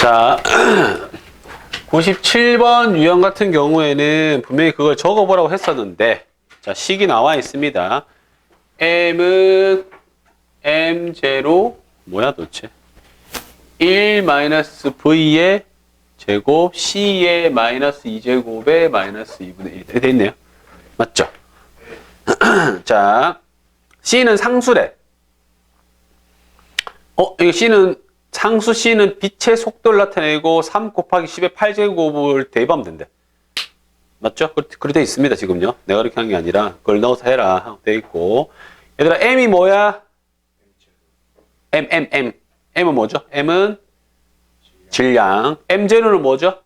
자, 97번 유형 같은 경우에는 분명히 그걸 적어보라고 했었는데, 자, 식이 나와 있습니다. m은 m0 뭐야 도대체? 1 마이너스 v의 제곱 c의 마이너스 2제곱의 마이너스 2분의 1 이렇게 돼 있네요. 맞죠? 자, c는 상수래. 어, 이거 c는 상수 c는 빛의 속도를 나타내고 3 곱하기 10의 8제곱을 대입하면 된대. 맞죠? 그렇게, 돼 있습니다, 지금요. 내가 그렇게 한 게 아니라, 그걸 넣어서 해라. 돼 있고. 얘들아, m이 뭐야? m, m, m. m은 뭐죠? m은 질량. m0는 뭐죠?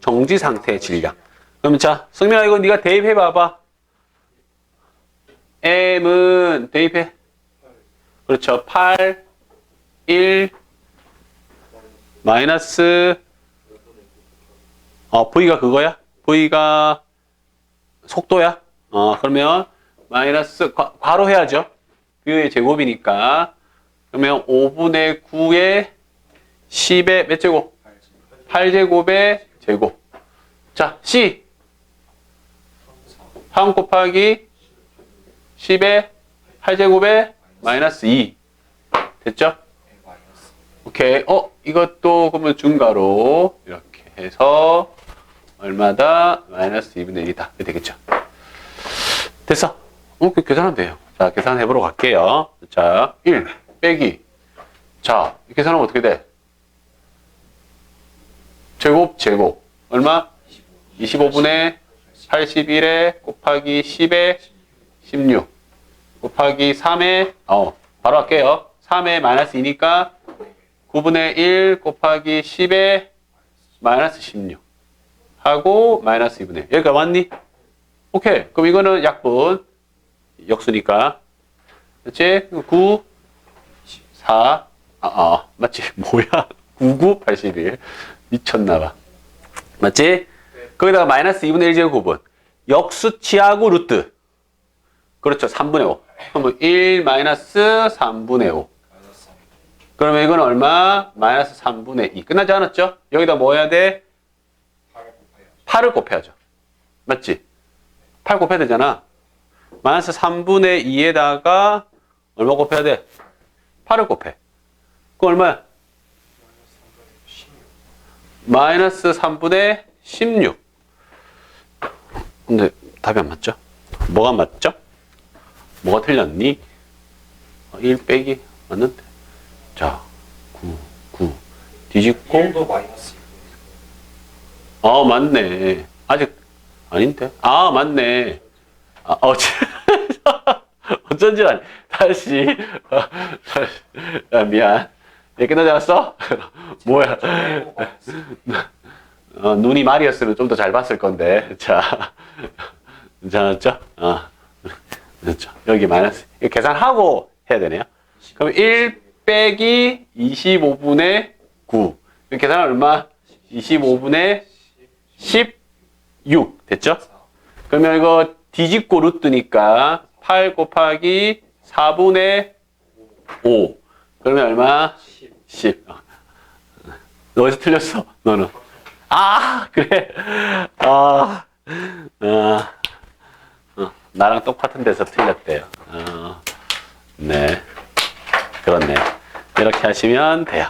정지 상태의 질량. 그럼 자, 승민아, 이거 네가 대입해 봐봐. m은 대입해. 그렇죠. 8, 1, 마이너스, 어, V가 그거야? V가 속도야? 어, 그러면 마이너스, 과, 괄호 해야죠. V의 제곱이니까. 그러면 5분의 9의 10의 몇 제곱? 8제곱의 제곱. 자, C. 3 곱하기 10의 8제곱의 마이너스 2. 됐죠? 오케이. 어, 이것도 그러면 중괄호 이렇게 해서 얼마다? 마이너스 2분의 1이다. 이렇게 되겠죠? 됐어. 어, 그 계산하면 돼요. 자, 계산해 보러 갈게요. 자, 1 빼기. 자, 이 계산하면 어떻게 돼? 제곱, 제곱. 얼마? 25분의 81에 곱하기 10에 16 곱하기 3에 어 바로 할게요 3에 마이너스 2니까 9분의 1 곱하기 10에 마이너스 16 하고 마이너스 2분의 1 여기가 맞니? 오케이 그럼 이거는 약분 역수니까 그렇지? 9 4 아, 아 맞지? 뭐야? 99 81 미쳤나봐 맞지? 거기다가 마이너스 2분의 1 제곱은 역수치하고 루트. 그렇죠. 3분의 5. 그러면 1 마이너스 3분의 5. 그러면 이건 얼마? 마이너스 3분의 2. 끝나지 않았죠? 여기다 뭐 해야 돼? 8을 곱해야죠. 맞지? 8 곱해야 되잖아. 마이너스 3분의 2에다가 얼마 곱해야 돼? 8을 곱해. 그거 얼마야? 마이너스 3분의 16. 근데 답이 안 맞죠? 뭐가 맞죠? 뭐가 틀렸니? 어, 1 빼기 맞는데. 자, 9, 9. 뒤집고. 1도 마이너스 어, 맞네. 아직 아닌데. 아, 맞네. 아, 어째. 어쩐지 아니. 다시. 아, 미안. 얘 끝나지 않았어? 뭐야. 1도 마이너스 어, 눈이 말이었으면 좀 더 잘 봤을 건데. 자. 괜찮았죠? 어. 그렇죠. 여기 마이너스. 계산하고 해야 되네요. 그럼 1 빼기 25분의 9. 이거 계산 얼마? 25분의 16. 됐죠? 그러면 이거 뒤집고 루트니까 8 곱하기 4분의 5. 그러면 얼마? 10. 어. 너 어디서 틀렸어? 너는. 아, 그래. 아, 아, 어, 나랑 똑같은 데서 틀렸대요. 어, 네. 그렇네. 이렇게 하시면 돼요.